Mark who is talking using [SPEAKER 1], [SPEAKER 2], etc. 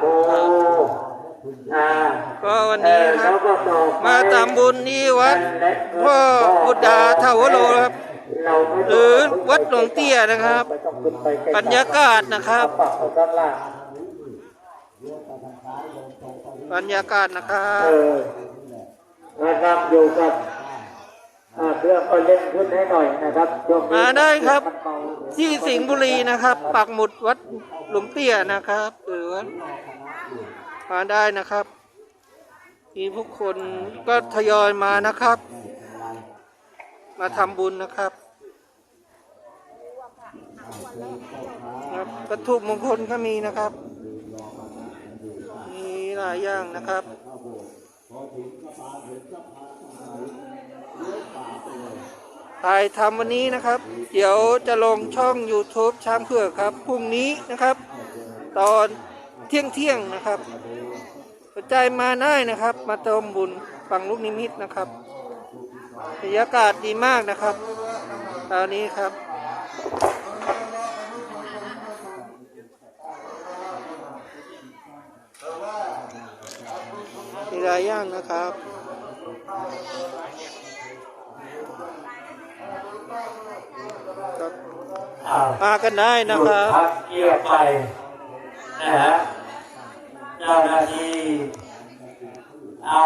[SPEAKER 1] โอ้อ่า
[SPEAKER 2] ก็วันนี้ครับ
[SPEAKER 1] เอ่อแล้วก็ต่อไป
[SPEAKER 2] มาตามบุญที่วัดพ่อบุตรดาทาวโรครับ
[SPEAKER 1] เราไม่ต้ง
[SPEAKER 2] หรือวัดหลวงเตี้ยนะครับ
[SPEAKER 1] ไม่ต้องขึ้นไปใกล้ๆ
[SPEAKER 2] บรรยากาศนะครับ
[SPEAKER 1] เอาปากเอาด้านล่าง
[SPEAKER 2] บรรยากาศนะครับ
[SPEAKER 1] เออนะครับอยู่กับอ่า เครื่องก็เล่นขึ้นให้หน่อยนะครับช่วงนี้
[SPEAKER 2] มาได้ครับ
[SPEAKER 1] มันเบา
[SPEAKER 2] ที่สิงห์บุรีนะครับ ปักหมุดวัดหลวงเตี้ยนะครับหรือว่ามาได้นะครับ มีผู้คนก็ทยอยมานะครับ มาทำบุญนะครับครับวัตถุมงคลก็มีนะครับ มีหลายอย่างนะครับ ถ่ายทำวันนี้นะครับ เดี๋ยวจะลงช่อง YouTube ช้างเผือกครับพรุ่งนี้นะครับ ตอนเที่ยงเที่ยงนะครับสนใจมาได้นะครับ มาเติมบุญฟังลูกนิมิตนะครับบรรยากาศดีมากนะครับตอนนี้ครับมีหลายอย่างนะครับ
[SPEAKER 1] อ่า
[SPEAKER 2] มากันได้นะครับ
[SPEAKER 1] พักเกียร์ไปนะฮะเจ้าหน้าที่เอา